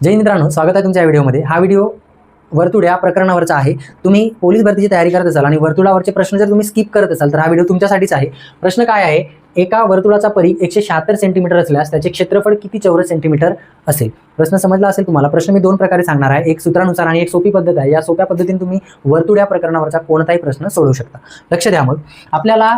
जय मित्रांनो स्वागत आहे तुमच्या व्हिडिओमध्ये. हा व्हिडिओ वर्तुळ या प्रकरणावरचा आहे. तुम्ही पोलीस भरतीची तयारी करत असाल आणि वर्तुळावरचे प्रश्न जर तुम्ही स्किप करत असाल तर हा व्हिडिओ तुमच्यासाठीच आहे. प्रश्न काय आहे? एका वर्तुळाचा परी एकशे शहात्तर सेंटीमीटर असल्यास त्याचे क्षेत्रफळ किती चौरस सेंटीमीटर असेल? प्रश्न समजला असेल तुम्हाला? प्रश्न मी दोन प्रकारे सांगणार आहे. एक सूत्रानुसार आणि एक सोपी पद्धत आहे. या सोप्या पद्धतीने तुम्ही वर्तुळ या प्रकरणावरचा कोणताही प्रश्न सोडवू शकता. लक्ष द्या मग. आपल्याला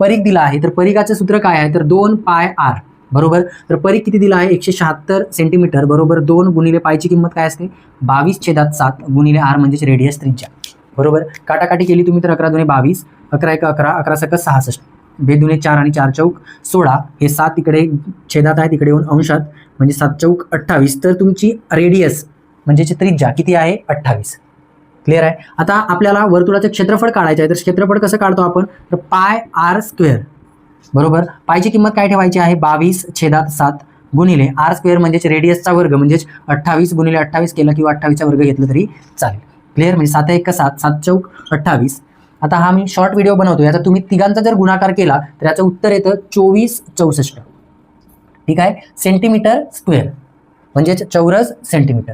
परीघ दिला आहे. तर परीघाचं सूत्र काय आहे? तर दोन पाय आर. बरोबर? तर परीख किती दिला आहे? एकशे शहात्तर सेंटीमीटर बरोबर? दोन गुणिले पायची किंमत काय असते? बावीस छेदात सात गुणिले आर म्हणजेच रेडियस त्रिज्या. बरोबर? काटाकाटी केली तुम्ही तर अकरा दोन्ही बावीस अकरा एक अकरा अकरा सकस सहासष्ट. बेदुने चार आणि चार चौक सोळा हे सात इकडे छेदात आहे तिकडे येऊन अंशात म्हणजे सात चौक अठ्ठावीस. तर तुमची रेडियस म्हणजेची त्रिज्या किती आहे? अठ्ठावीस. क्लिअर आहे? आता आपल्याला वर्तुळाचं क्षेत्रफळ काढायचं आहे. तर क्षेत्रफळ कसं काढतो आपण? तर पाय आर स्क्वेअर. बरोबर? पायची किंमत काय ठेवायची आहे? बावीस छेदात सात गुणिले आर स्क्वेअर म्हणजेच रेडियसचा वर्ग म्हणजेच अठ्ठावीस गुणिले अठ्ठावीस केलं किंवा अठ्ठावीसचा वर्ग घेतलं तरी चालेल. क्लिअर म्हणजे सात एक सात सात चौक अठ्ठावीस. आता हा मी शॉर्ट व्हिडिओ बनवतो याचा तुम्ही तिघांचा जर गुणाकार केला तर याचं उत्तर येतं चोवीस चौसष्ट. ठीक आहे? सेंटीमीटर स्क्वेअर म्हणजेच चौरस सेंटीमीटर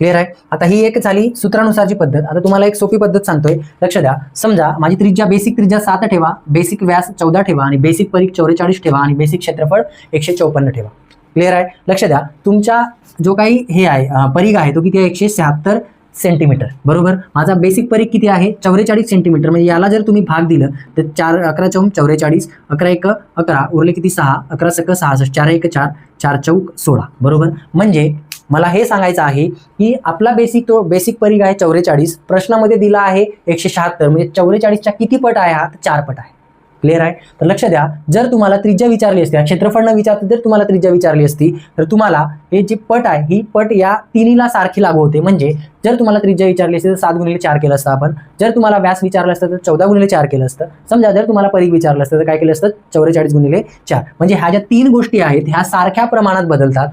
क्लिअर आहे? आता ही एक झाली सूत्रानुसारची पद्धत. आता तुम्हाला एक सोपी पद्धत सांगतोय. लक्ष द्या. समजा माझी त्रिज्या बेसिक त्रिज्या सात ठेवा बेसिक व्यास चौदा ठेवा आणि बेसिक परीख चौवेचाळीस ठेवा आणि बेसिक क्षेत्रफळ एकशे चौपन्न ठेवा. क्लिअर आहे? लक्ष द्या. तुमच्या जो काही हे आहे परीघ आहे तो किती आहे? एकशे शहात्तर सेंटीमीटर बरोबर? माझा बेसिक परीघ किती आहे? चौवेचाळीस सेंटीमीटर म्हणजे याला जर तुम्ही भाग दिलं तर चार अकरा चौक चौवेचाळीस अकरा एक अकरा उरले किती? सहा अकरा सक सहासष्ट चार एक चार चार चौक सोळा. बरोबर? म्हणजे मला हे सांगायचं आहे की आपला बेसिक तो बेसिक परीघ आहे चौवेचाळीस प्रश्नामध्ये दिला आहे एकशे शहात्तर. म्हणजे चौवेचाळीसच्या किती पट आहे हा? चार पट आहे. क्लिअर आहे? तर लक्ष द्या. जर तुम्हाला त्रिज्या विचारली असती क्षेत्रफळ न विचारता जर तुम्हाला त्रिज्या विचारली असती तर तुम्हाला हे जी पट आहे ही पट या तिन्हीला सारखी लागू होते. म्हणजे जर तुम्हाला त्रिज्या विचारली असती तर सात गुणिले चार केलं असतं आपण. जर तुम्हाला व्यास विचारलं असतं तर चौदा गुणिले चार केलं असतं. समजा जर तुम्हाला परीघ विचारलं असतं तर काय केलं असतं? चौवेचाळीस गुणिले चार. म्हणजे ह्या ज्या तीन गोष्टी आहेत ह्या सारख्या प्रमाणात बदलतात.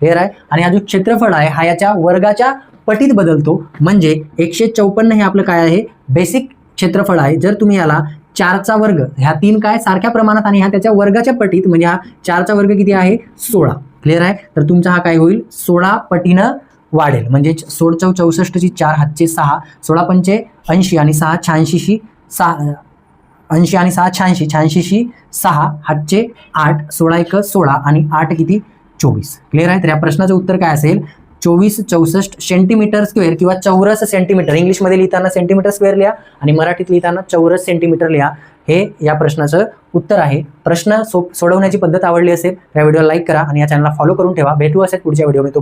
क्लिअर आहे? आणि हा जो क्षेत्रफळ आहे हा याच्या वर्गाच्या पटीत बदलतो. म्हणजे एकशे चौपन्न हे आपलं काय आहे? बेसिक क्षेत्रफळ आहे. जर तुम्ही याला चारचा वर्ग ह्या तीन काय? सारख्या प्रमाणात आणि ह्या त्याच्या वर्गाच्या पटीत म्हणजे हा चारचा वर्ग किती आहे? सोळा. क्लिअर आहे? तर तुमचा हा काय होईल? सोळा पटीनं वाढेल. म्हणजे सोळ चौ चौसष्टची चार हातचे सहा. सोळा पंचे ऐंशी आणि सहा शहाऐंशीशी सहा ऐंशी आणि सहा शहाऐंशी शहाऐंशीशी सहा हातचे आठ. सोळा एक सोळा. आणि आठ किती? चोवीस. क्लिअर आहे? तर या प्रश्नाचं उत्तर काय असेल? चोवीस चौसष्ट सेंटीमीटर स्क्वेअर किंवा चौरस सेंटीमीटर इंग्लिशमध्ये लिहिताना सेंटीमीटर स्क्वेअर लिहा आणि मराठीत लिहिताना चौरस सेंटीमीटर लिहा. हे या प्रश्नाचं उत्तर आहे. प्रश्न सो सोडवण्याची पद्धत आवडली असेल तर या व्हिडिओला लाईक करा आणि या चॅनलला फॉलो करून ठेवा. भेटू असेल पुढच्या व्हिडिओमध्ये तो